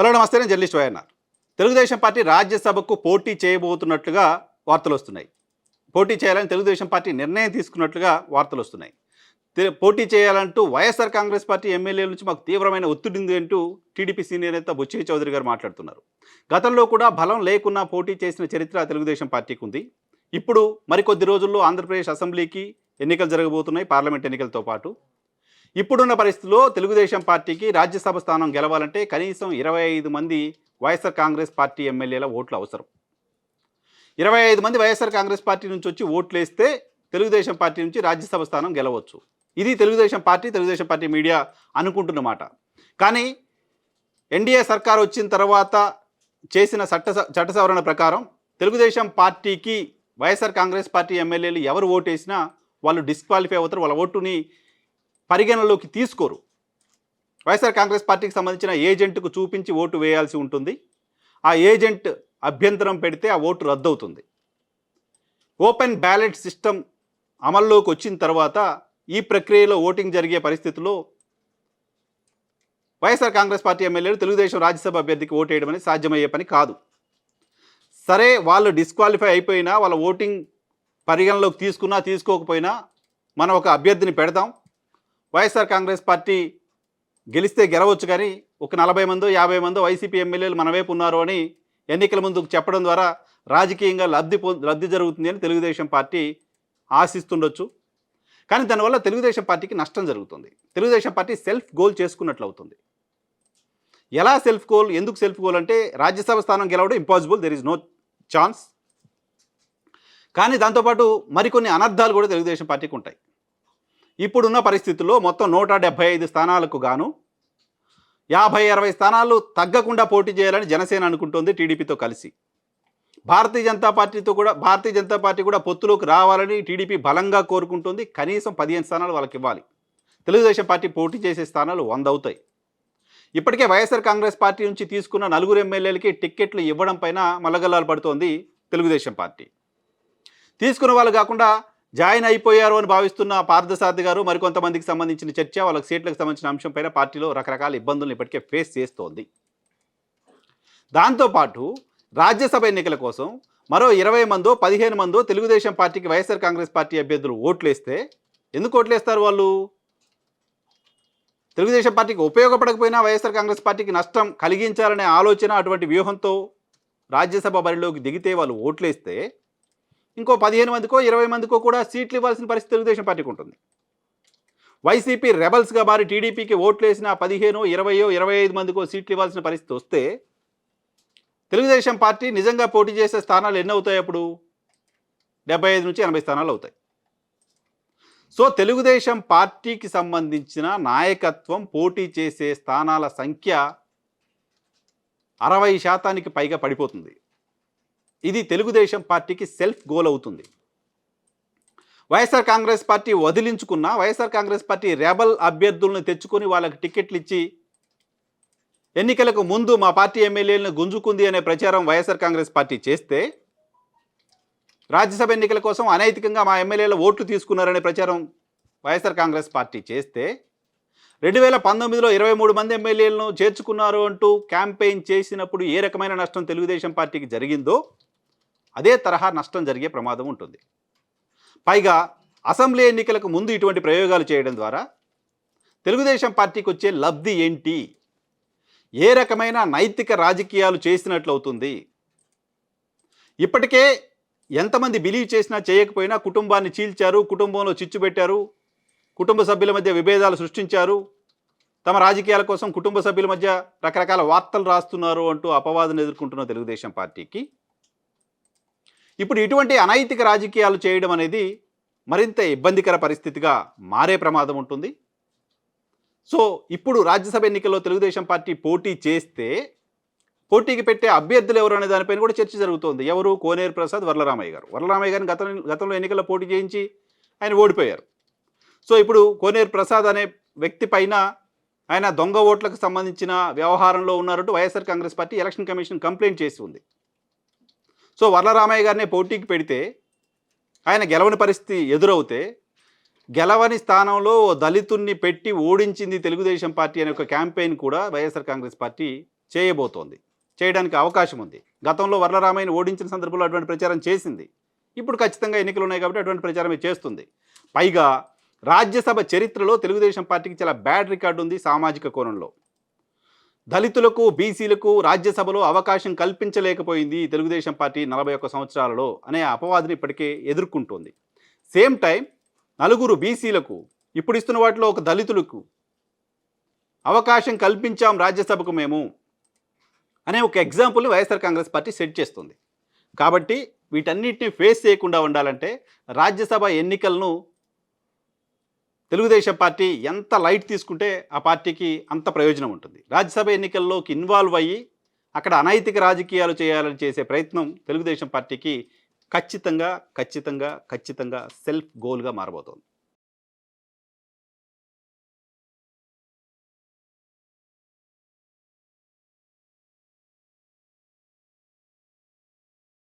Hello నమస్తే నేను journalist YNR. Telugu Desam party రాజ్యసభకు పోటీ చేయబోతున్నట్లుగా వార్తలు వస్తున్నాయి. పోటీ చేయాలని తెలుగుదేశం పార్టీ నిర్ణయం తీసుకున్నట్లుగా వార్తలు వస్తున్నాయి. తె- పోటీ చేయాలంటూ వైఎస్ఆర్ కాంగ్రెస్ పార్టీ ఎమ్మెల్యేల నుంచి మాకు తీవ్రమైన ఒత్తిడి ఉంది అంటూ టీడీపీ సీనియర్ నేత బుచ్చి చౌదరి గారు మాట్లాడుతున్నారు. గతంలో కూడా బలం లేకున్నా పోటీ చేసిన చరిత్ర తెలుగుదేశం పార్టీకి ఉంది. ఇప్పుడు మరికొద్ది రోజుల్లో ఆంధ్రప్రదేశ్ అసెంబ్లీకి ఎన్నికలు జరగబోతున్నాయి పార్లమెంట్ ఎన్నికలతో పాటు. ఇప్పుడున్న పరిస్థితుల్లో తెలుగుదేశం పార్టీకి రాజ్యసభ స్థానం గెలవాలంటే కనీసం ఇరవై ఐదు మంది వైఎస్ఆర్ కాంగ్రెస్ పార్టీ ఎమ్మెల్యేల ఓట్లు అవసరం. ఇరవై ఐదు మంది వైఎస్ఆర్ కాంగ్రెస్ పార్టీ నుంచి వచ్చి ఓట్లు వేస్తే తెలుగుదేశం పార్టీ నుంచి రాజ్యసభ స్థానం గెలవచ్చు. ఇది Telugu Desam party Telugu Desam party media అనుకుంటున్నమాట కానీ ఎన్డీఏ సర్కార్ వచ్చిన తర్వాత చేసిన చట్ట చట్ట సవరణ ప్రకారం తెలుగుదేశం పార్టీకి వైఎస్ఆర్ కాంగ్రెస్ పార్టీ ఎమ్మెల్యేలు ఎవరు ఓటేసినా వాళ్ళు డిస్క్వాలిఫై అవుతారు వాళ్ళ ఓటుని పరిగణలోకి తీసుకోరు. వైఎస్ఆర్ కాంగ్రెస్ పార్టీకి సంబంధించిన ఏజెంట్కు చూపించి ఓటు వేయాల్సి ఉంటుంది. ఆ ఏజెంట్ అభ్యంతరం పెడితే ఆ ఓటు రద్దవుతుంది. ఓపెన్ బ్యాలెట్ సిస్టమ్ అమల్లోకి వచ్చిన తర్వాత ఈ ప్రక్రియలో ఓటింగ్ జరిగే పరిస్థితిలో వైఎస్ఆర్ కాంగ్రెస్ పార్టీ ఎమ్మెల్యేలు తెలుగుదేశం రాజ్యసభ అభ్యర్థికి ఓటేయడం అనేది సాధ్యమయ్యే పని కాదు. సరే వాళ్ళు డిస్క్వాలిఫై అయిపోయినా వాళ్ళ ఓటింగ్ పరిగణలోకి తీసుకున్నా తీసుకోకపోయినా మనం ఒక అభ్యర్థిని పెడదాం వైఎస్ఆర్ కాంగ్రెస్ పార్టీ గెలిస్తే గెలవచ్చు కానీ ఒక నలభై మందో యాభై మందో వైసీపీ ఎమ్మెల్యేలు మన వైపు ఉన్నారు అని ఎన్నికల ముందు చెప్పడం ద్వారా రాజకీయంగా లబ్ధి పొ లబ్ధి జరుగుతుంది అని తెలుగుదేశం పార్టీ ఆశిస్తుండొచ్చు. కానీ దానివల్ల తెలుగుదేశం పార్టీకి నష్టం జరుగుతుంది. తెలుగుదేశం పార్టీ సెల్ఫ్ గోల్ చేసుకున్నట్లు అవుతుంది ఎలా సెల్ఫ్ గోల్ ఎందుకు సెల్ఫ్ గోల్ అంటే రాజ్యసభ స్థానం గెలవడం impossible there is no chance కానీ దాంతోపాటు మరికొన్ని అనర్థాలు కూడా తెలుగుదేశం పార్టీకి ఉంటాయి. ఇప్పుడున్న పరిస్థితుల్లో మొత్తం నూట డెబ్బై ఐదు స్థానాలకు గాను యాభై అరవై స్థానాలు తగ్గకుండా పోటీ చేయాలని జనసేన అనుకుంటోంది టీడీపీతో కలిసి. భారతీయ జనతా పార్టీతో కూడా భారతీయ జనతా పార్టీ కూడా పొత్తులోకి రావాలని టీడీపీ బలంగా కోరుకుంటుంది. కనీసం పదిహేను స్థానాలు వాళ్ళకి ఇవ్వాలి. తెలుగుదేశం పార్టీ పోటీ చేసే స్థానాలు వంద అవుతాయి. ఇప్పటికే వైఎస్ఆర్ కాంగ్రెస్ పార్టీ నుంచి తీసుకున్న నలుగురు ఎమ్మెల్యేలకి టిక్కెట్లు ఇవ్వడం పైన మల్లగల్లాలు పడుతోంది తెలుగుదేశం పార్టీ. తీసుకున్న వాళ్ళు కాకుండా జాయిన్ అయిపోయారు అని భావిస్తున్న పార్థసారథి గారు మరికొంతమందికి సంబంధించిన చర్చ వాళ్ళకి సీట్లకు సంబంధించిన అంశంపైన పార్టీలో రకరకాల ఇబ్బందులను ఇప్పటికే ఫేస్ చేస్తోంది. దాంతోపాటు రాజ్యసభ ఎన్నికల కోసం మరో ఇరవై మందో పదిహేను మందో తెలుగుదేశం పార్టీకి వైఎస్ఆర్ కాంగ్రెస్ పార్టీ అభ్యర్థులు ఓట్లేస్తే ఎందుకు ఓట్లేస్తారు వాళ్ళు? తెలుగుదేశం పార్టీకి ఉపయోగపడకపోయినా వైఎస్ఆర్ కాంగ్రెస్ పార్టీకి నష్టం కలిగించాలనే ఆలోచన అటువంటి వ్యూహంతో రాజ్యసభ బరిలోకి దిగితే వాళ్ళు ఓట్లేస్తే ఇంకో పదిహేను మందికో ఇరవై మందికో కూడా సీట్లు ఇవ్వాల్సిన పరిస్థితి తెలుగుదేశం పార్టీకి ఉంటుంది. వైసీపీ రెబల్స్గా మారి టీడీపీకి ఓట్లు వేసిన పదిహేను ఇరవయో ఇరవై ఐదు మందికో సీట్లు ఇవ్వాల్సిన పరిస్థితి వస్తే తెలుగుదేశం పార్టీ నిజంగా పోటీ చేసే స్థానాలు ఎన్ని అవుతాయి అప్పుడు? డెబ్బై ఐదు నుంచి ఎనభై స్థానాలు అవుతాయి. సో తెలుగుదేశం పార్టీకి సంబంధించిన నాయకత్వం పోటీ చేసే స్థానాల సంఖ్య అరవై శాతానికి పైగా పడిపోతుంది. ఇది తెలుగుదేశం పార్టీకి సెల్ఫ్ గోల్ అవుతుంది. వైఎస్ఆర్ కాంగ్రెస్ పార్టీ వదిలించుకున్న వైఎస్ఆర్ కాంగ్రెస్ పార్టీ రెబల్ అభ్యర్థులను తెచ్చుకొని వాళ్ళకి టికెట్లు ఇచ్చి ఎన్నికలకు ముందు మా పార్టీ ఎమ్మెల్యేలను గుంజుకుంది అనే ప్రచారం వైఎస్ఆర్ కాంగ్రెస్ పార్టీ చేస్తే రాజ్యసభ ఎన్నికల కోసం అనైతికంగా మా ఎమ్మెల్యేల ఓట్లు తీసుకున్నారనే ప్రచారం వైఎస్ఆర్ కాంగ్రెస్ పార్టీ చేస్తే రెండు వేల పంతొమ్మిదిలో ఇరవై మూడు మంది ఎమ్మెల్యేలను చేర్చుకున్నారు అంటూ క్యాంపెయిన్ చేసినప్పుడు ఏ రకమైన నష్టం తెలుగుదేశం పార్టీకి జరిగిందో అదే తరహా నష్టం జరిగే ప్రమాదం ఉంటుంది. పైగా అసెంబ్లీ ఎన్నికలకు ముందు ఇటువంటి ప్రయోగాలు చేయడం ద్వారా తెలుగుదేశం పార్టీకి వచ్చే లబ్ధి ఏంటి? ఏ రకమైన నైతిక రాజకీయాలు చేసినట్లు అవుతుంది? ఇప్పటికే ఎంతమంది బిలీవ్ చేసినా చేయకపోయినా కుటుంబాన్ని చీల్చారు కుటుంబంలో చిచ్చు పెట్టారు కుటుంబ సభ్యుల మధ్య విభేదాలు సృష్టించారు తమ రాజకీయాల కోసం కుటుంబ సభ్యుల మధ్య రకరకాల వార్తలు రాస్తున్నారు అంటూ అపవాదం ఎదుర్కొంటున్న తెలుగుదేశం పార్టీకి ఇప్పుడు ఇటువంటి అనైతిక రాజకీయాలు చేయడం అనేది మరింత ఇబ్బందికర పరిస్థితిగా మారే ప్రమాదం ఉంటుంది. సో ఇప్పుడు రాజ్యసభ ఎన్నికల్లో తెలుగుదేశం పార్టీ పోటీ చేస్తే పోటీకి పెట్టే అభ్యర్థులు ఎవరు అనే దానిపైన కూడా చర్చ జరుగుతోంది. ఎవరు? కోనేరు ప్రసాద్ వరలరామయ్య గారు. వరలరామయ్య గారిని గత గతంలో ఎన్నికల్లో పోటీ చేయించి ఆయన ఓడిపోయారు. సో ఇప్పుడు కోనేరు ప్రసాద్ అనే వ్యక్తి పైన ఆయన దొంగ ఓట్లకు సంబంధించిన వ్యవహారంలో ఉన్నారంటూ YSR Congress party election commission complaint చేసి ఉంది. సో వరలరామయ్య గారిని పోటీకి పెడితే ఆయన గెలవని పరిస్థితి ఎదురవుతే గెలవని స్థానంలో ఓ దళితుణ్ణి పెట్టి ఓడించింది తెలుగుదేశం పార్టీ అనే ఒక క్యాంపెయిన్ కూడా వైఎస్ఆర్ కాంగ్రెస్ పార్టీ చేయబోతోంది. చేయడానికి అవకాశం ఉంది. గతంలో వరలరామయ్యని ఓడించిన సందర్భంలో అటువంటి ప్రచారం చేసింది. ఇప్పుడు ఖచ్చితంగా ఎన్నికలు ఉన్నాయి కాబట్టి అటువంటి ప్రచారమే చేస్తుంది. పైగా రాజ్యసభ చరిత్రలో తెలుగుదేశం పార్టీకి చాలా బ్యాడ్ రికార్డు ఉంది సామాజిక కోణంలో. దళితులకు బీసీలకు రాజ్యసభలో అవకాశం కల్పించలేకపోయింది తెలుగుదేశం పార్టీ నలభై ఒక్క సంవత్సరాలలో అనే అపవాదుని ఇప్పటికే ఎదుర్కొంటోంది. సేమ్ టైం నలుగురు బీసీలకు ఇప్పుడు ఇస్తున్న వాటిలో ఒక దళితులకు అవకాశం కల్పించాం రాజ్యసభకు మేము అనే ఒక ఎగ్జాంపుల్ని వైఎస్ఆర్ కాంగ్రెస్ పార్టీ సెట్ చేస్తుంది. కాబట్టి వీటన్నిటిని ఫేస్ చేయకుండా ఉండాలంటే రాజ్యసభ ఎన్నికలను తెలుగుదేశం పార్టీ ఎంత లైట్ తీసుకుంటే ఆ పార్టీకి అంత ప్రయోజనం ఉంటుంది. రాజ్యసభ ఎన్నికల్లోకి ఇన్వాల్వ్ అయ్యి అక్కడ అనైతిక రాజకీయాలు చేయాలని చేసే ప్రయత్నం తెలుగుదేశం పార్టీకి ఖచ్చితంగా ఖచ్చితంగా ఖచ్చితంగా సెల్ఫ్ గోల్గా మారబోతోంది.